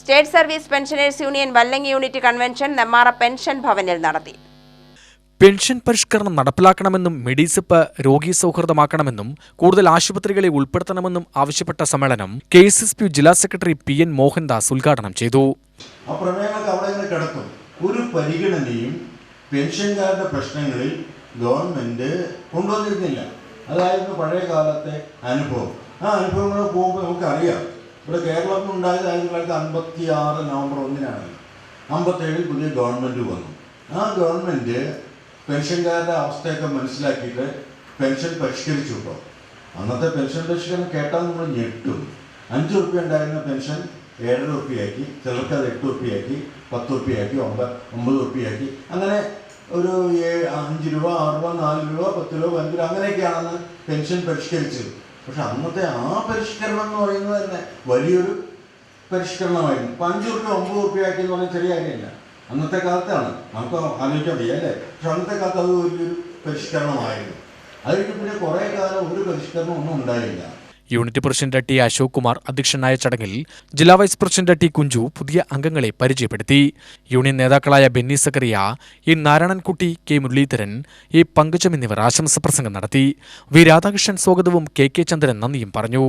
State service pensioners union Vallangi unit convention Nemmara pension ഭവനിൽ നടത്തി. Pension പരിഷ്കരണം നടപ്പിലാക്കണമെന്നും മെഡിസിപ്പ് രോഗി സൗഹൃദമാക്കണമെന്നും കൂടുതൽ ആശുപത്രികളെ ഉൾപ്പെടുത്തണമെന്നും ആവശ്യപ്പെട്ട സമ്മേളനം കെ എസ് എസ് പി ജില്ലാ സെക്രട്ടറി പി എൻ മോഹൻദാസ് ഉദ്ഘാടനം ചെയ്തു. ഒരു പരിഗണനയും പെൻഷൻകാരുടെ പ്രശ്നങ്ങളിൽ ഗവൺമെന്റ് കൊണ്ടുവന്നിരുന്നില്ല. അതായിരുന്നു പഴയ കാലത്തെ അനുഭവം. ആ അനുഭവങ്ങൾ പോകുമ്പോൾ നമുക്കറിയാം. ഇവിടെ കേരളത്തിൽ ഉണ്ടായത് ആയിരത്തി തൊള്ളായിരത്തി അൻപത്തി ആറ് നവംബർ ഒന്നിനാണ്. അമ്പത്തേഴിൽ പുതിയ ഗവൺമെന്റ് വന്നു. ആ ഗവൺമെന്റ് പെൻഷൻകാരുടെ അവസ്ഥയൊക്കെ മനസ്സിലാക്കിയിട്ട് പെൻഷൻ പരിഷ്കരിച്ചു കേട്ടോ. അന്നത്തെ പെൻഷൻ പരിഷ്കരണം കേട്ടാൽ നമ്മൾ ഞെട്ടും. അഞ്ച് റുപ്യ ഉണ്ടായിരുന്ന പെൻഷൻ ഏഴര റുപ്യയാക്കി ചിലർക്ക് അത് എട്ട് റുപ്യയാക്കി പത്ത് റുപ്യയാക്കി ഒമ്പത് ഒമ്പത് റുപ്യയാക്കി അങ്ങനെ ഒരു ഏഴ് അഞ്ച് രൂപ ആറ് രൂപ നാല് രൂപ പത്ത് രൂപ പതിനഞ്ച് രൂപ അങ്ങനെയൊക്കെയാണെന്ന് പെൻഷൻ പരിഷ്കരിച്ചത്. പക്ഷെ അന്നത്തെ ആ പരിഷ്കരണം എന്ന് പറയുന്നത് തന്നെ വലിയൊരു പരിഷ്കരണമായിരുന്നു. ഇപ്പം അഞ്ച് റുപ്യ ഒമ്പത് റുപ്യ ആക്കി എന്ന് പറഞ്ഞാൽ ചെറിയ കാര്യമില്ല. അന്നത്തെ കാലത്താണ്. നമുക്ക് ആലോചിക്കാൻ വയ്യ അല്ലേ? പക്ഷെ അന്നത്തെ കാലത്ത് അത് വലിയൊരു പരിഷ്കരണമായിരുന്നു. അത് കഴിഞ്ഞ് പിന്നെ കുറേ കാലം ഒരു പരിഷ്കരണം ഒന്നും ഉണ്ടായില്ല. Unit president T Ashok Kumar അധ്യക്ഷനായ ചടങ്ങിൽ ജില്ലാ വൈസ് പ്രസിഡന്റ് ടി കുഞ്ചു പുതിയ അംഗങ്ങളെ പരിചയപ്പെടുത്തി. യൂണിയൻ നേതാക്കളായ Benny Zachariah E Narayanankutty K Muraleedharan A Pankajam എന്നിവർ ആശംസ പ്രസംഗം നടത്തി. വി രാധാകൃഷ്ണൻ സ്വാഗതവും കെ കെ ചന്ദ്രൻ നന്ദിയും പറഞ്ഞു.